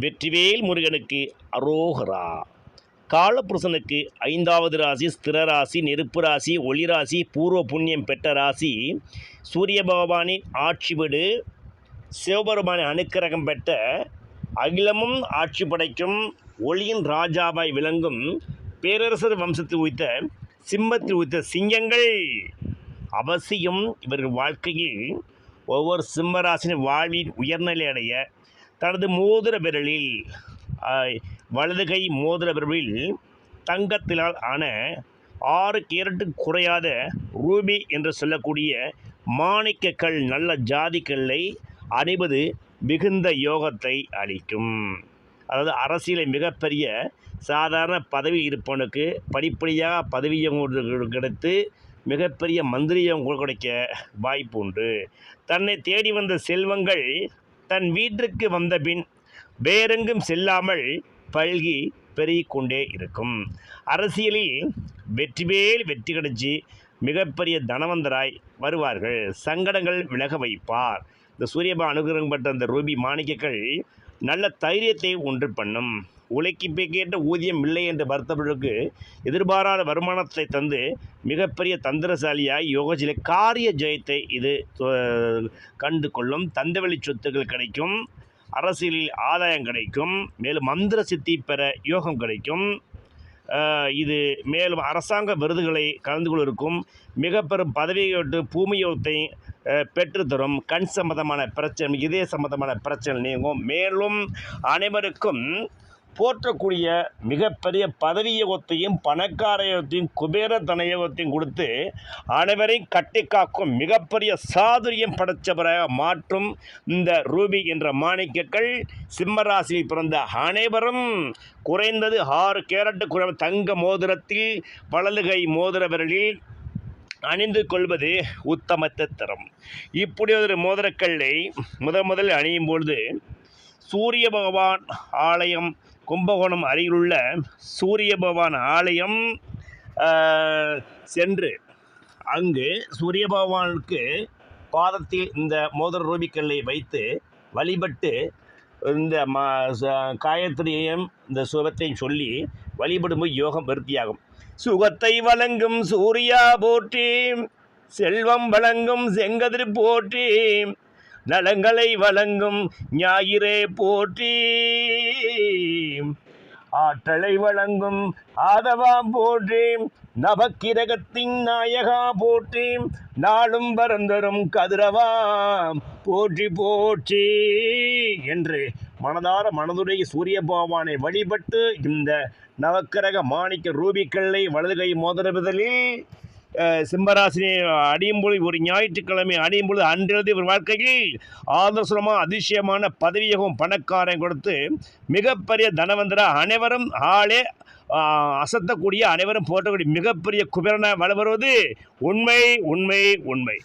வெற்றிவேல் முருகனுக்கு அரோகரா. காலபுருஷனுக்கு ஐந்தாவது ராசி ஸ்திர ராசி நெருப்பு ராசி ஒளி ராசி பூர்வ புண்ணியம் பெற்ற ராசி. சூரிய பகவானின் ஆட்சி வீடு சிவபெருமானின் அனுக்கிரகம் பெற்ற அகிலமும் ஆட்சி படைக்கும் ஒளியின் ராஜாவாய் விளங்கும் பேரரசர் வம்சத்தில் உய்த்த சிம்மத்தில் உய்த்த சிங்கங்கள். அவசியம் இவர்கள் வாழ்க்கையில் ஒவ்வொரு சிம்மராசினின் வாழ்வில் உயர்நிலை அடைய தனது மோதிர விரலில் வலது கை மோதிர விரலில் தங்கத்தினால் ஆன ஆறு கேரட்டு குறையாத ரூபி என்று சொல்லக்கூடிய மாணிக்கக்கள் நல்ல ஜாதிக்கல்லை அணிவது மிகுந்த யோகத்தை அளிக்கும். அதாவது அரசியலை மிகப்பெரிய சாதாரண பதவி இருப்பவனுக்கு படிப்படியாக பதவியும் கிடைத்து மிகப்பெரிய மந்திரியம் கிடைக்க வாய்ப்பு உண்டு. தன்னை தேடி வந்த செல்வங்கள் தன் வீட்டிற்கு வந்தபின் வேறெங்கும் செல்லாமல் பல்கி பெருகிக்கொண்டே இருக்கும். அரசியலில் வெற்றிவேல் வெற்றி கிடைச்சி மிகப்பெரிய தனவந்தராய் வருவார்கள். சங்கடங்கள் விலக வைப்பார். இந்த சூரியபா அனுகிரகம் பெற்ற அந்த ரூபி மாணிக்கங்கள் நல்ல தைரியத்தை ஒன்று பண்ணும். உழைக்கு கேட்ட ஊதியம் இல்லை என்று வருத்தவர்களுக்கு எதிர்பாராத வருமானத்தை தந்து மிகப்பெரிய தந்திரசாலியாய் யோகசில காரிய ஜெயத்தை இது கண்டு கொள்ளும் தந்தவெளி சொத்துக்கள் கிடைக்கும். அரசியலில் ஆதாயம் கிடைக்கும். மேலும் மந்திர சித்தி பெற யோகம் கிடைக்கும். இது மேலும் அரசாங்க விருதுகளை கலந்து கொள்வதற்கும் மிக பெரும் பதவியை விட்டு பெற்றுத்தரும் கண் சம்பந்தமான பிரச்சனை இதய சம்பந்தமான பிரச்சனை நீங்கும். மேலும் அனைவருக்கும் போற்றக்கூடிய மிகப்பெரிய பதவி யோகத்தையும் குபேர தனயகத்தையும் கொடுத்து அனைவரையும் கட்டி காக்கும் மிகப்பெரிய சாதுரியம் படைத்தவராக மாற்றும் இந்த ரூபி என்ற மாணிக்கக்கள் சிம்மராசியில் பிறந்த அனைவரும் குறைந்தது ஆறு கேரட்டு குறை தங்க மோதிரத்தில் வலதுகை மோதிர விரலில் அணிந்து கொள்வது உத்தமத்தை தரும். இப்படி ஒரு மோதிரக்கல்லை முதல் முதலில் அணியும் பொழுது சூரிய பகவான் ஆலயம் கும்பகோணம் அருகிலுள்ள சூரிய பகவான் ஆலயம் சென்று அங்கு சூரிய பகவானுக்கு பாதத்தில் இந்த மோதிர ரூபிக்கல்லை வைத்து வழிபட்டு இந்த மா ச- காயத்ரியையும் இந்த சுகத்தையும் சொல்லி வழிபடும்போது யோகம் விருத்தியாகும். சுகத்தை வழங்கும் சூர்யா போற்றி செல்வம் வழங்கும் செங்கதிர் போற்றி நலங்களை வழங்கும் ஞாயிறே போற்றி. ஆற்றலை வழங்கும் ஆதவா போற்றி. நவக்கிரகத்தின் நாயகா போற்றி. நாளும் பரந்தரும் கதிரவா. போற்றி போற்றி என்று மனதார மனதுடைய சூரிய பகவானை வழிபட்டு இந்த நவக்கிரக மாணிக்க ரூபிக்கல்லை வலதுகை மோதிரவிதலில் சிம்மராசினை அடியும் பொழுது ஒரு ஞாயிற்றுக்கிழமை அடியும் பொழுது அன்றிலிருந்து இவர் வாழ்க்கையில் ஆதர்சனமாக அதிசயமான பதவியகம் பணக்காரன் கொடுத்து மிகப்பெரிய தனவந்தரா அனைவரும் ஆளே அசத்தக்கூடிய அனைவரும் போற்றக்கூடிய மிகப்பெரிய குபேரன வளர்வது வருவது உண்மை உண்மை உண்மை.